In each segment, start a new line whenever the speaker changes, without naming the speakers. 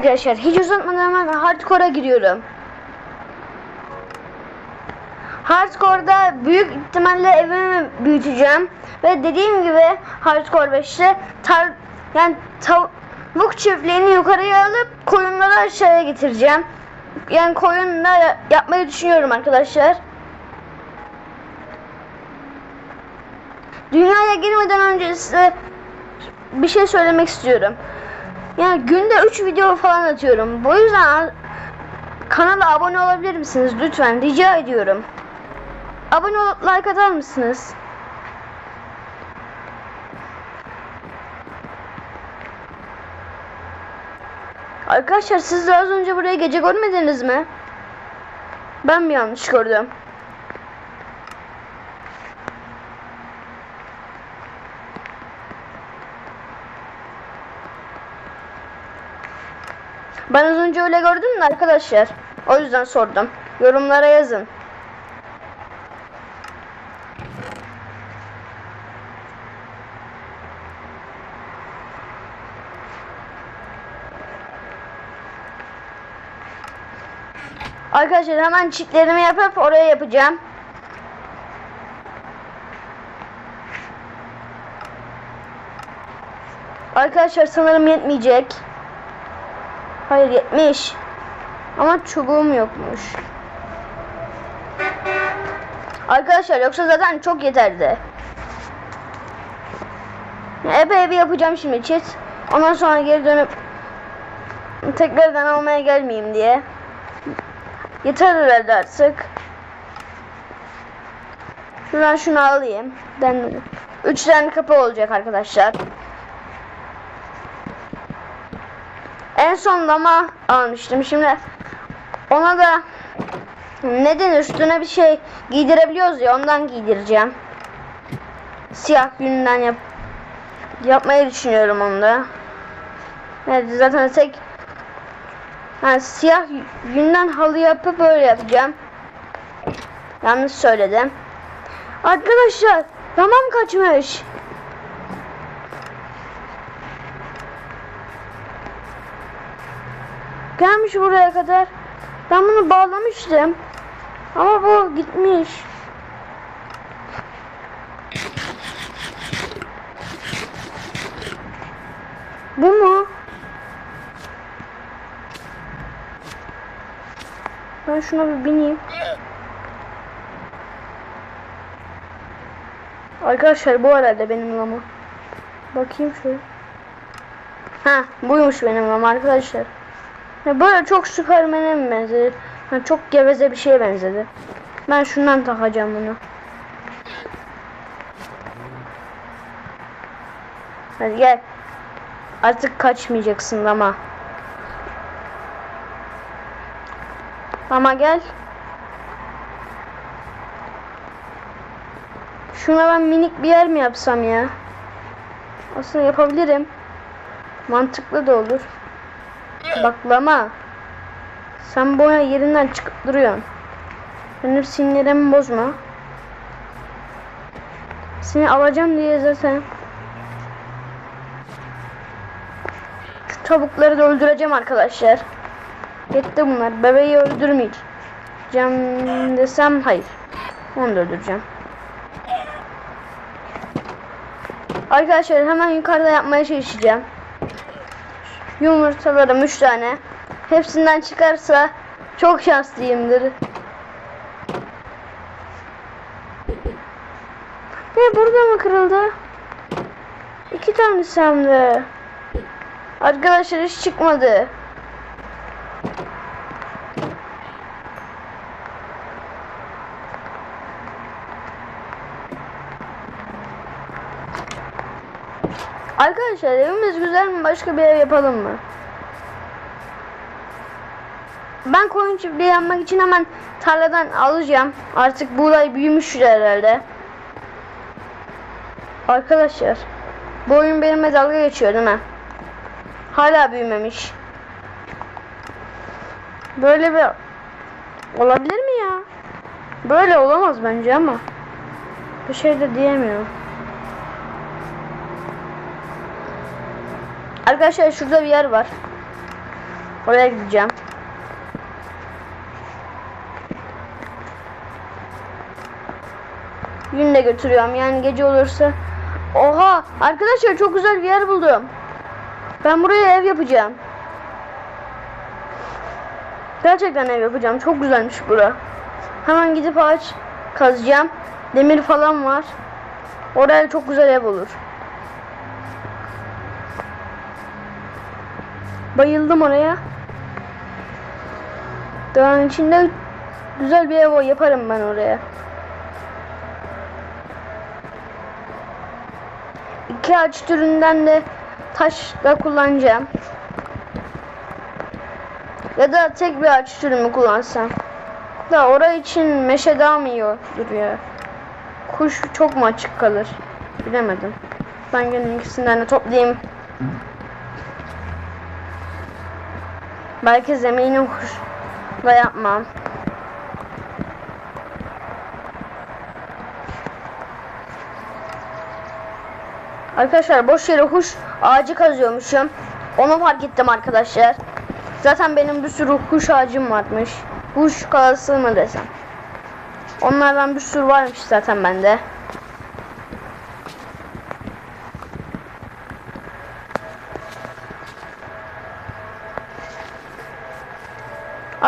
Arkadaşlar hiç uzatmadan hemen hardcore'a giriyorum. Hardcore'da büyük ihtimalle evimi büyüteceğim ve dediğim gibi Hardcore 5'te tar yani tavuk çiftliğini yukarıya alıp koyunları aşağıya getireceğim. Yani koyunla ya- yapmayı düşünüyorum arkadaşlar. Dünyaya girmeden önce size bir şey söylemek istiyorum. Yani günde 3 video falan atıyorum. Bu yüzden kanala abone olabilir misiniz? Lütfen rica ediyorum. Abone olup like atar mısınız? Arkadaşlar siz de az önce buraya gece görmediniz mi? Ben mi yanlış gördüm? Ben az önce öyle gördüm de arkadaşlar. O yüzden sordum. Yorumlara yazın. Arkadaşlar hemen çitlerimi yapıp oraya yapacağım. Arkadaşlar sanırım yetmeyecek. Hayır 70. Ama çubuğum yokmuş. Arkadaşlar yoksa zaten çok yeterdi. Epey bir yapacağım şimdi çiz. Ondan sonra geri dönüp tekrardan almaya gelmeyeyim diye. Yeter herhalde artık. Şuradan şunu alayım. Ben 3 tane kapı olacak arkadaşlar. En son lama almıştım. Şimdi ona da ne denir üstüne bir şey giydirebiliyoruz ya ondan giydireceğim. Siyah yünden yap yapmayı düşünüyorum onu da. Evet zaten tek yani siyah yünden halı yapıp böyle yapacağım. Yanlış söyledim. Arkadaşlar tamam kaçmış. Gelmiş buraya kadar. Ben bunu bağlamıştım. Ama bu gitmiş. Bu mu? Ben şuna bir bineyim. Arkadaşlar bu herhalde benim lama. Bakayım şöyle. Ha buymuş benim lama arkadaşlar. Ya böyle çok Süpermen'e mi benzedi? Ha, çok geveze bir şeye benzedi. Ben şundan takacağım bunu. Hadi gel. Artık kaçmayacaksın ama. Ama gel. Şuna ben minik bir yer mi yapsam ya? Aslında yapabilirim. Mantıklı da olur. Baklama. Sen boya yerinden çıkıp duruyorsun. Benim sinirlerimi bozma. Seni alacağım diye zaten. Şu tavukları da öldüreceğim arkadaşlar. Yetti bunlar. Bebeği öldürmeyeceğim desem hayır. Onu da öldüreceğim. Arkadaşlar hemen yukarıda yapmaya çalışacağım. Yumurtalarım 3 tane. Hepsinden çıkarsa çok şanslıyımdır. Ne burada mı kırıldı? İki tane semde. Arkadaşlar hiç çıkmadı. Arkadaşlar evimiz güzel mi? Başka bir ev yapalım mı? Ben koyun çiftliği yapmak için hemen tarladan alacağım. Artık buğday büyümüştür herhalde. Arkadaşlar bu oyun benimle dalga geçiyor değil mi? Hala büyümemiş. Böyle bir olabilir mi ya? Böyle olamaz bence ama. Bir şey de diyemiyorum. Arkadaşlar şurada bir yer var. Oraya gideceğim. Yün de götürüyorum yani gece olursa. Oha arkadaşlar çok güzel bir yer buldum. Ben buraya ev yapacağım. Gerçekten ev yapacağım. Çok güzelmiş bura. Hemen gidip ağaç kazacağım. Demir falan var. Oraya çok güzel ev olur. Bayıldım oraya. Dağın içinde güzel bir ev yaparım ben oraya. İki ağaç türünden de taş da kullanacağım. Ya da tek bir ağaç türü mü kullansam? Da oraya için meşe daha mı iyi duruyor? Kuş çok mu açık kalır? Bilemedim. Ben gene ikisinden de toplayayım. Belki zemini kuşla yapmam. Arkadaşlar boş yere kuş ağacı kazıyormuşum. Onu fark ettim arkadaşlar. Zaten benim bir sürü kuş ağacım varmış. Kuş kalası mı desem. Onlardan bir sürü varmış zaten bende.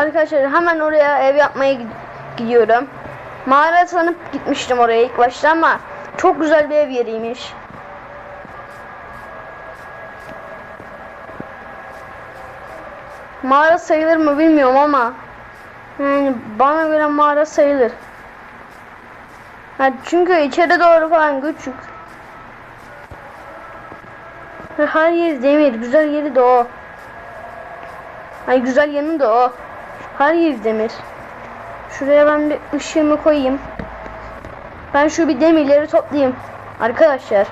Arkadaşlar hemen oraya ev yapmaya gid- gidiyorum. Mağara sanıp gitmiştim oraya ilk başta ama çok güzel bir ev yeriymiş. Mağara sayılır mı bilmiyorum ama yani bana göre mağara sayılır. Ha, çünkü içeri doğru falan küçük. Her yer demir. Güzel yeri de o. Ay güzel yanı da o. Her yer demir. Şuraya ben bir ışığımı koyayım. Ben şu bir demirleri toplayayım. Arkadaşlar.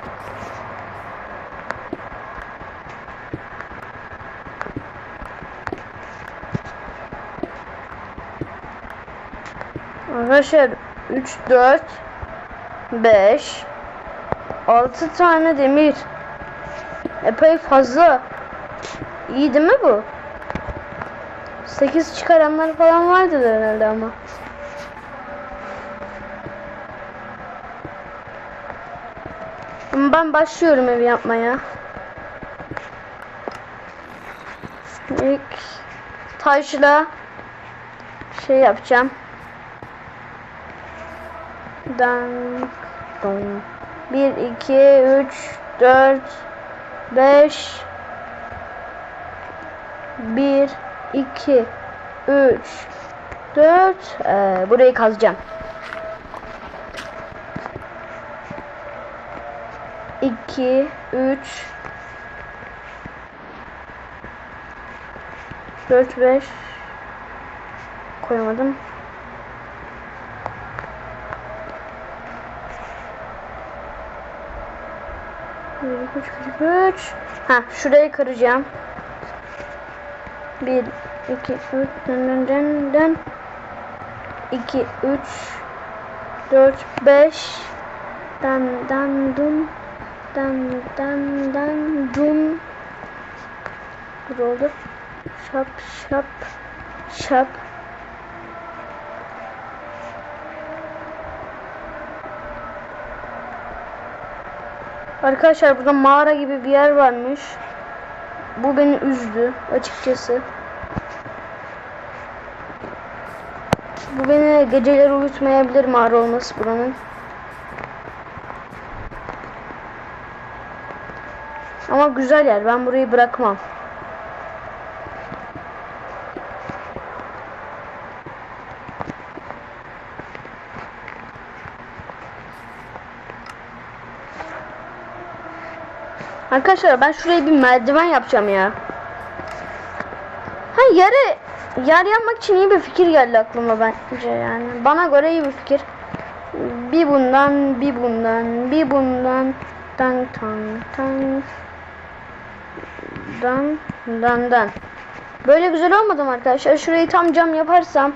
Arkadaşlar 3 4 5 6 tane demir. Epey fazla. İyi değil mi bu? 8 çıkaranlar falan vardır herhalde ama. Ben başlıyorum evi yapmaya. İlk taşla şey yapacağım. Dan. 1, 2, 3, 4, 5, 1, 2, 3, 4. Ee, burayı kazacağım. 2, 3, 4, 5 koyamadım. Üç, iki, üç. Ha, şurayı kıracağım. Bir, iki, üç, dön dön dön dön. İki, üç, dört, beş. Dan dan dun. Dan dan dan dun. Dur oldu. Şap şap şap. Arkadaşlar burada mağara gibi bir yer varmış. Bu beni üzdü açıkçası. Bu beni geceleri uyutmayabilir mağara olması buranın. Ama güzel yer. Ben burayı bırakmam. Arkadaşlar ben şuraya bir merdiven yapacağım ya. Ha yarı yer yapmak için iyi bir fikir geldi aklıma bence yani. Bana göre iyi bir fikir. Bir bundan, bir bundan, bir bundan, dan tan tan dan dan dan. Böyle güzel olmadı mı arkadaşlar? Şurayı tam cam yaparsam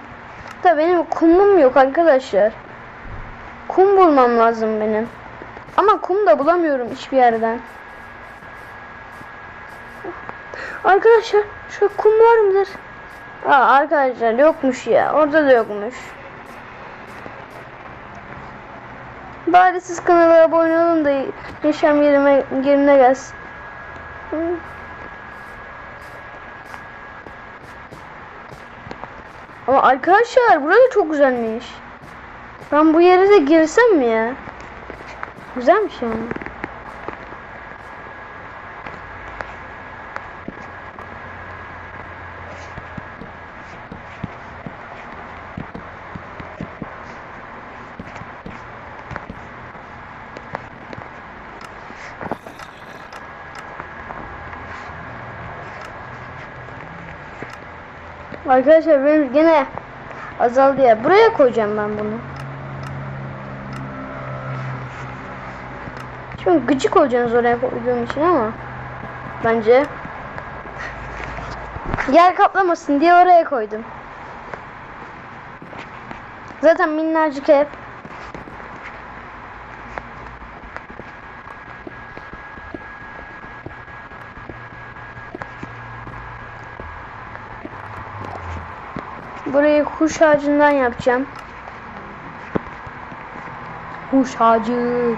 da benim kumum yok arkadaşlar. Kum bulmam lazım benim. Ama kum da bulamıyorum hiçbir yerden. Arkadaşlar Şu kum var mıdır? Aa, arkadaşlar yokmuş ya. Orada da yokmuş. Bari siz kanala abone olun da yaşam yerime yerine gelsin. Ama arkadaşlar burada çok güzelmiş. Ben bu yere de girsem mi ya? Güzelmiş yani. Arkadaşlar benim gene azaldı ya. Buraya koyacağım ben bunu. Şimdi gıcık olacaksınız oraya koyduğum için ama bence yer kaplamasın diye oraya koydum. Zaten minnacık ev. Burayı kuş ağacından yapacağım. Kuş ağacı.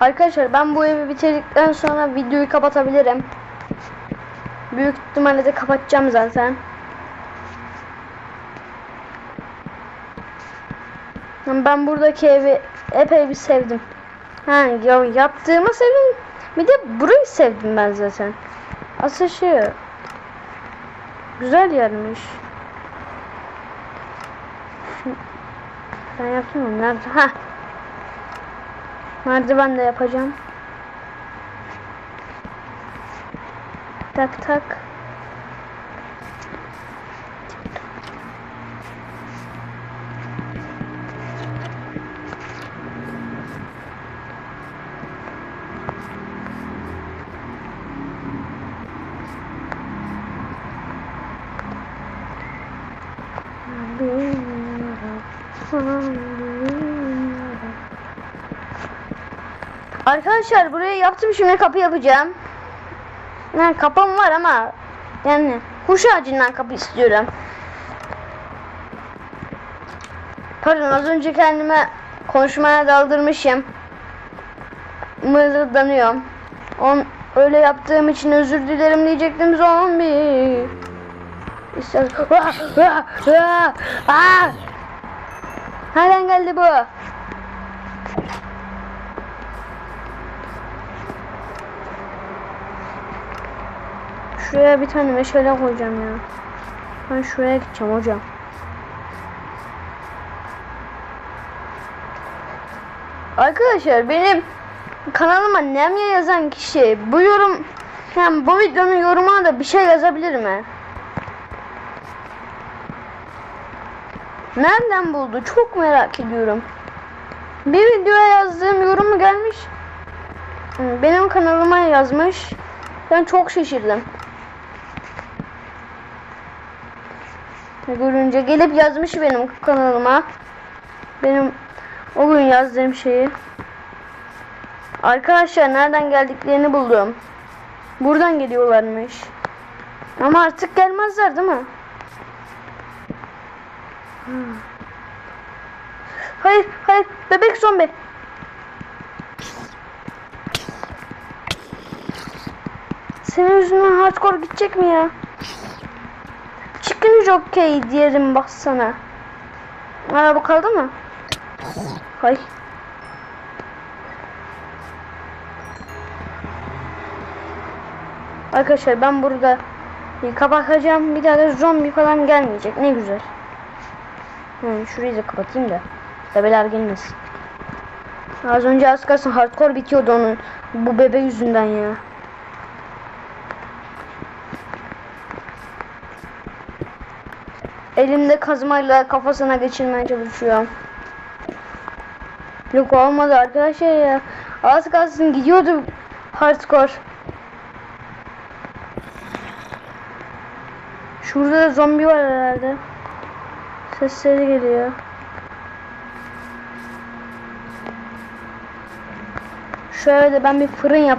Arkadaşlar ben bu evi bitirdikten sonra videoyu kapatabilirim. Büyük ihtimalle de kapatacağım zaten. Ben buradaki evi epey bir sevdim. Ha, ya yaptığımı sevdim. Bir de burayı sevdim ben zaten. Asıl şey güzel yermiş. Ben yaptım mı? Nerede? Ha. Merdiven de yapacağım. Tak tak. Arkadaşlar buraya yaptım şimdi kapı yapacağım. Yani kapım var ama yani kuş ağacından kapı istiyorum. Pardon az önce kendime konuşmaya daldırmışım. Mırıldanıyorum. On, öyle yaptığım için özür dilerim diyecektim zombi. İster... Ah, ah, ah, ah! Nereden geldi bu? Şuraya bir tane meşale koyacağım ya. Ben şuraya gideceğim hocam. Arkadaşlar benim kanalıma Nemye yazan kişi bu yorum yani bu videonun yorumuna da bir şey yazabilir mi? Nereden buldu? Çok merak ediyorum. Bir videoya yazdığım yorumu gelmiş. Benim kanalıma yazmış. Ben çok şaşırdım. Görünce gelip yazmış benim kanalıma. Benim o gün yazdığım şeyi. Arkadaşlar nereden geldiklerini buldum. Buradan geliyorlarmış. Ama artık gelmezler değil mi? Hmm. Hayır, hayır. Bebek zombi. Senin yüzünden hardcore gidecek mi ya? Chicken jockey diyelim baksana. Araba kaldı mı? Hay. Arkadaşlar ben burada kapatacağım. Bir daha da zombi falan gelmeyecek. Ne güzel. Yani şurayı da kapatayım da. Bebeler gelmesin. Az önce az kalsın hardcore bitiyordu onun. Bu bebe yüzünden ya. Elimde kazmayla kafasına geçirmeye çalışıyorum. Yok olmadı arkadaşlar ya. Az kalsın gidiyordu hardcore. Şurada da zombi var herhalde. Sesleri geliyor. Şöyle ben bir fırın yap